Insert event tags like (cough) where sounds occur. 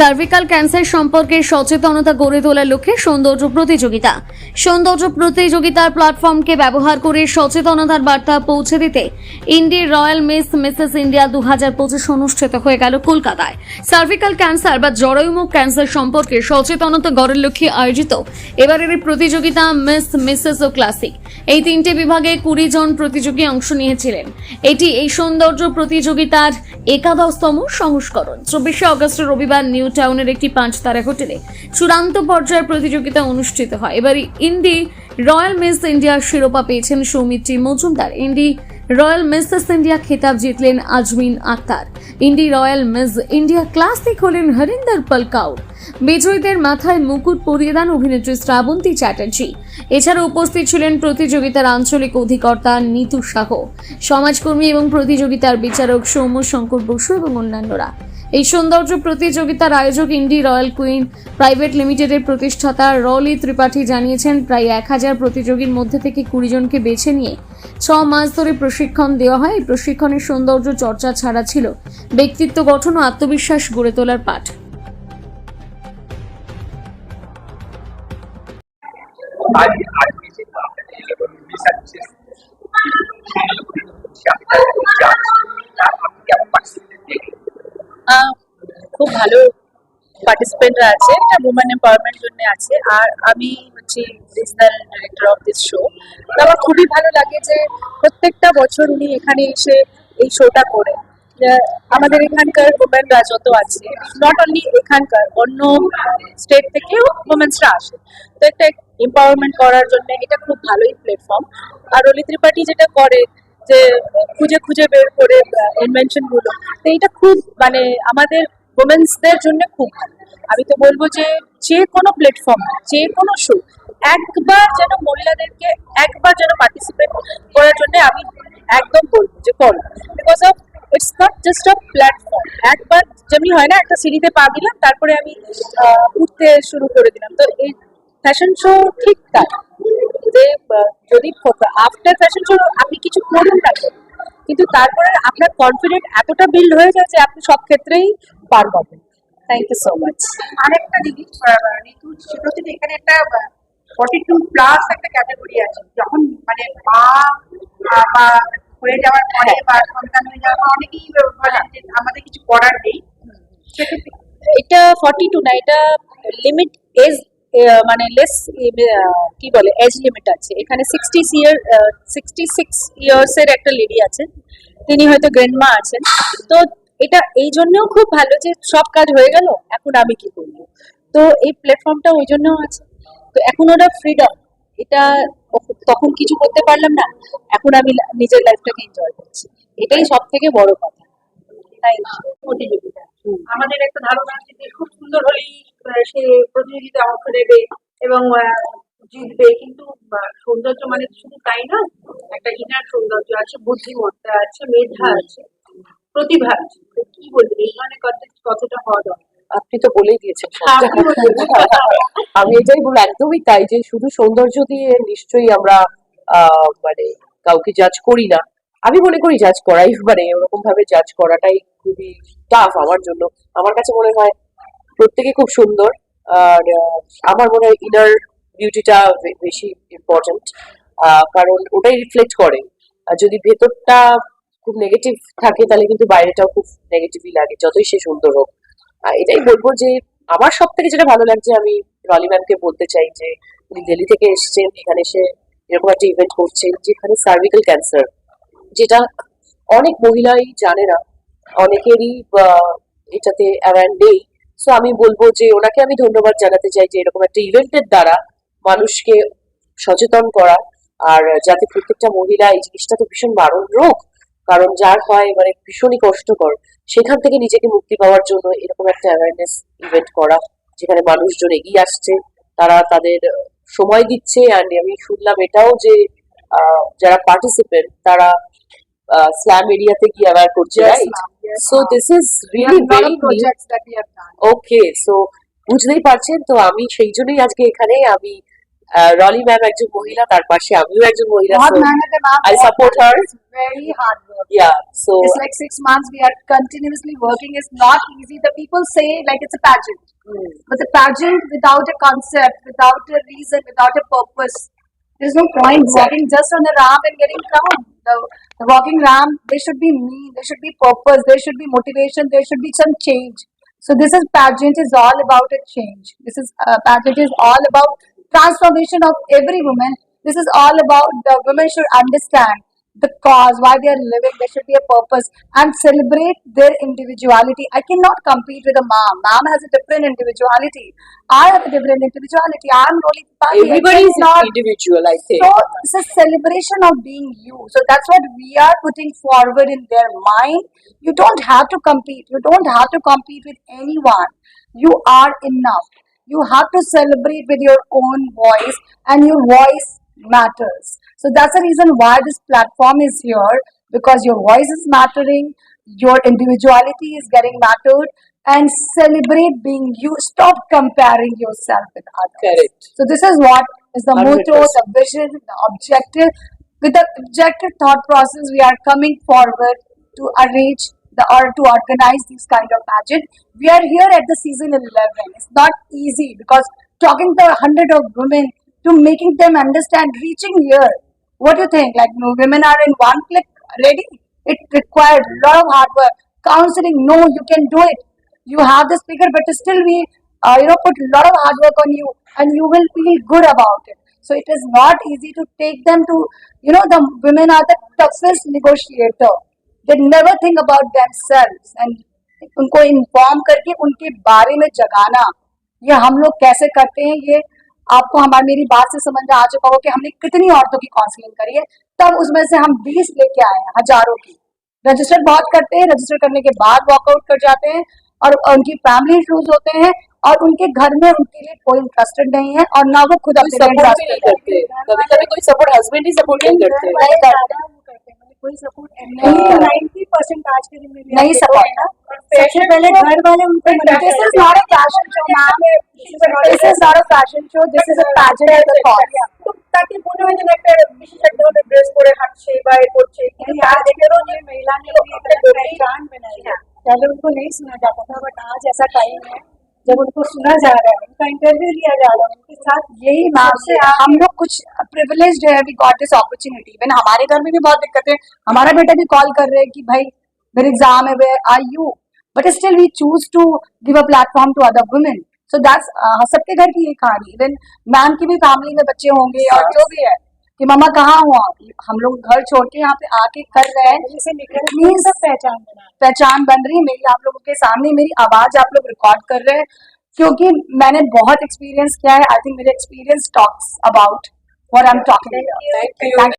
Cervical cancer সম্পর্কে সচেতনতা গড়ে তোলার লক্ষ্যে সৌন্দর্য প্রতিযোগিতা। সৌন্দর্য প্রতিযোগিতার প্ল্যাটফর্মকে ব্যবহার করে সচেতনতার বার্তা পৌঁছে দিতে Indie Royal Miss Mrs India দু হাজার পঁচিশ অনুষ্ঠিত হয়ে গেল কলকাতায়। সার্ভিক্যাল ক্যান্সার বা জরায়ুমুখ ক্যান্সার সম্পর্কে সচেতনতা গড়ের লক্ষ্যে আয়োজিত এবারের প্রতিযোগিতা মিস মিসেস ও ক্লাসিক এই তিনটে বিভাগে কুড়ি জন প্রতিযোগী অংশ নিয়েছিলেন। এটি এই সৌন্দর্য প্রতিযোগিতার একাদশতম সংস্করণ। চব্বিশে আগস্ট রবিবার নিউ টাউনের একটি পাঁচ তারা হোটেলে চূড়ান্ত পর্যায়ের প্রতিযোগিতা অনুষ্ঠিত হয়। এবার ইন্ডি রয়্যাল মিস ইন্ডিয়ার শিরোপা পেয়েছেন Soumitri Majumdar. Indie royal Mrs India খেতাব জিতলেন Azmin Akhtar. Indie royal miss India classic হলেন হরিন্দর পলকাউর। বিজয়ীদের মাথায় মুকুট পরিয়ে দেন অভিনেত্রী শ্রাবন্তী চ্যাটার্জি। এছাড়া উপস্থিত ছিলেন প্রতিযোগিতার আঞ্চলিক অধিকর্তা নিতু শাহ সমাজকর্মী এবং প্রতিযোগিতার বিচারক সৌম্য শঙ্কর বসু এবং অন্যান্যরা। এই সৌন্দর্য প্রতিযোগিতার আয়োজক ইন্ডি রয়্যাল কুইন প্রাইভেট লিমিটেডের প্রতিষ্ঠাতা রলি ত্রিপাঠী জানিয়েছেন, প্রায় এক হাজার প্রতিযোগীর মধ্যে থেকে কুড়ি জনকে বেছে নিয়ে ছ মাস ধরে প্রশিক্ষণ দেওয়া হয়। এই প্রশিক্ষণের সৌন্দর্য চর্চা ছাড়া ছিল। ব্যক্তিত্ব গঠন ও আত্মবিশ্বাস গড়ে তোলার পাঠ আজ বেশি রিসার্চ কেমন পার্টিসিপেট আহ, খুব ভালো পার্টিসিপেন্টরা আছে, এটা উমেন এম্পাওয়ারমেন্ট জন্য আছে। আর আমি হচ্ছি regional director of this show তো আমার খুবই ভালো লাগে যে প্রত্যেকটা বছর উনি এখানে এসে এই শোটা করে আমাদের এখানকার উমেনরা যত আছে নট অনলি এখানকার, অন্য স্টেট থেকেও উমেন্সরা আসে। তো একটা এম্পাওয়ারমেন্ট করার জন্য এটা খুব ভালোই প্ল্যাটফর্ম আর অলি ত্রিপাঠী যেটা করে যে খুঁজে খুঁজে বের করে ইনভেনশনগুলো, তো এটা খুব মানে আমাদের ওমেন্সদের জন্য খুব আমি তো বলব যে যে কোনো প্ল্যাটফর্ম যে কোনো শো একবার যেন মহিলাদেরকে, একবার যেন পার্টিসিপেট করার জন্য আমি একদম বলব যে করো। Because of it's not just a platform একবার যেমনি হয় না, একটা সিঁড়িতে পা দিলাম, তারপরে আমি উঠতে শুরু করে দিলাম। তো এই ফ্যাশন শো ঠিক তাই। যে যদি আফটার ফ্যাশন শো আপনি কিছু করুন না কিন্তু তারপরে আপনার কনফিডেন্ট এতটা বিল্ড হয়ে যায় যে আপনি সব ক্ষেত্রেই পার পাবেন। থ্যাংক ইউ সো মাচ আরেকটা জিনিস ঋতু সেটা হচ্ছে এখানে একটা ফর্টি টু প্লাস একটা ক্যাটাগরি আছে। যখন মানে মা বা হয়ে যাওয়ার পরে বা সন্তান হয়ে যাওয়ার পর অনেকেই বলেন যে আমাদের কিছু করার নেই। সেক্ষেত্রে এটা ফর্টি টু না এটা লিমিট এজ মানে লেস কি বলে এজ লিমিট আছে। এখানে sixty year sixty six years এর একটা লেডি আছেন তিনি হয়তো গ্র্যান্ডমা আছেন। তো এটা এই জন্যও খুব ভালো যে সব কাজ হয়ে গেল, এখন আমি কি করব? তো এই প্ল্যাটফর্মটা ওই জন্যও আছে। তো এখন ওটা ফ্রিডম এটা তখন কিছু করতে পারলাম না। এখন আমি নিজের লাইফটাকে এনজয় করছি। এটাই সব থেকে বড় কথা। প্রতিযোগিতা আমাদের একটা ধারণা আছে যে খুব সুন্দর হলেই সে প্রতিযোগিতা অংশ নেবে এবং জিতবে। কিন্তু সৌন্দর্য মানে শুধু তাই না একটা ইনার সৌন্দর্য আছে বুদ্ধিমত্তা আছে মেধা আছে প্রতিভা আছে। কি বলবেন? এই ধরনের কতটা হওয়া দরকার? আপনি তো বলেই দিয়েছেন বলবেন। (laughs) আমি এটাই বলব একদমই তাই যে শুধু সৌন্দর্য দিয়ে নিশ্চয়ই আমরা আহ, মানে কাউকে জাজ করি না। আমি মনে করি জাজ করাই মানে ওরকম ভাবে জাজ করাটাই খুবই টাফ আমার জন্য। আমার কাছে মনে হয় প্রত্যেকে খুব সুন্দর, আর আমার মনে হয় ইনার বিউটিটা বেশি ইম্পর্টেন্ট কারণ ওটাই রিফ্লেক্ট করে। যদি ভেতরটা খুব নেগেটিভ থাকে, তাহলে কিন্তু বাইরেটাও খুব নেগেটিভই লাগে, যতই সে সুন্দর হোক। এটাই বলব যে, আমার সব থেকে যেটা ভালো লাগছে, আমি রলি ম্যামকে বলতে চাই যে, উনি দিল্লি থেকে এসেছেন, এখানে এসে এরকম একটা ইভেন্ট করছেন, যেখানে সার্ভিক্যাল ক্যান্সার যেটা অনেক মহিলাই জানে না অনেকেরই এটাতে অ্যাওয়ার নেই। সো আমি বলব যে ওনাকে আমি ধন্যবাদ জানাতে চাই যে এরকম একটা ইভেন্টের দ্বারা মানুষকে সচেতন করা আর যাতে প্রত্যেকটা মহিলা এই জিনিসটা তো ভীষণ মারণ রোগ, কারণ যার হয় মানে ভীষণই কষ্টকর। সেখান থেকে নিজেকে মুক্তি পাওয়ার জন্য এরকম একটা অ্যাওয়ারনেস ইভেন্ট করা, যেখানে মানুষজন এগিয়ে আসছে, তারা তাদের সময় দিচ্ছে। অ্যান্ড আমি শুনলাম এটাও যে যারা পার্টিসিপেন্ট তারা uh, slam area thing you ever could yes, right? Yes, so this is really very projects that we have done. Okay, so বুঝতেই পারছেন তো আমি সেই জন্যই আজকে এখানে আমি রলি ম্যাম একজন মহিলা তার পাশে আমিও একজন মহিলা I support her very hard work yeah so it's like 6 months we are continuously working it's not easy the people say like it's a pageant mm. but the pageant without a concept without a reason without a purpose there's no point Exactly. walking just on the ramp and getting crowned the, the walking ramp there should be meaning there should be purpose there should be motivation there should be some change. So this is pageant is all about a change. This is uh, pageant is all about transformation of every woman. This is all about the women should understand the cause why they are living there should be a purpose and celebrate their individuality i cannot compete with a mom mom has a different individuality i have a different individuality i'm rolling Tripathi. I everybody is cannot individual i think so it's a celebration of being you. So that's what we are putting forward in their mind. You don't have to compete. You don't have to compete with anyone. You are enough. You have to celebrate with your own voice and your voice matters. So that's the reason why this platform is here because your voice is mattering, your individuality is getting mattered and celebrate being you. Stop comparing yourself with others. Correct. So this is what is the motto, 100%. the vision, the objective. With the objective thought process, we are coming forward to arrange the or to organize these kind of pageant. We are here at the season 11. It's not easy because talking to a hundred of women to making them understand, reaching here. What do you think? Like no, women are in one click ready. It required a lot of hard work, counseling. No, you can do it. You have the speaker, but still we, uh, you know, put a lot of hard work on you, and you will feel good about it. So it is not easy to take them to, you know, the women are the toughest negotiator. They never think about themselves and उनको inform करके उनके बारे में जगाना ये हम लोग कैसे करते हैं ये आपको हमारी मेरी बात से समझ में आ चुका होगा कि हमने कितनी औरतों की काउंसलिंग करी है। तब उसमें से हम बीस लेके आए हैं हज़ारों की। रजिस्टर बहुत करते हैं रजिस्टर करने के बाद वॉकआउट कर जाते हैं और उनकी फैमिली इश्यूज़ होते हैं और उनके घर में उनके लिए कोई इंटरेस्टेड नहीं है और ना वो खुद अपने सपोर्ट नहीं करते। कभी कभी कोई सपोर्ट हस्बैंड ही सपोर्ट नहीं करते। नहीं करते कोई सपोर्ट नहीं नहीं नाइन्टी परसेंट आज के दिन में भी नहीं आप support देखोगे ना, सबसे पहले घर वाले उनको This is not a fashion show, ma'am. This is not a fashion show. This is a pageant of the cause. তো তাকে মনে হয় যেন একটা বিশেষ এক ধরনের ড্রেস পরে হাঁটছে বা এ করছে কিন্তু তার দেখেও যে महिला ने भी एक पहचान बनाई है पहले उनको नहीं सुना जाता था बट आज ऐसा टाइम है जब उनको सुना जा रहा है उनका इंटरव्यू लिया जा रहा है उनके साथ यही मैम से हम लोग कुछ प्रिविलेज है we got this opportunity even हमारे घर में भी बहुत दिक्कत है हमारा बेटा भी कॉल कर रहे हैं कि भाई मेरे एग्ज़ाम है way are you but still we choose to give a platform to other women so that's सबके घर की ये कहानी. इवन मैम की भी फैमिली में बच्चे होंगे और जो भी है कि मामा कहाँ हुआ हम लोग घर छोड़ के यहाँ पे आके कर रहे हैं। जैसे निकल Means- सब पहचान बना पहचान बन रही है। मेरी आप लोगों के सामने मेरी आवाज़ आप लोग रिकॉर्ड कर रहे हैं। क्योंकि मैंने बहुत एक्सपीरियंस किया है। आई थिंक मेरे experience talks about what I am talking.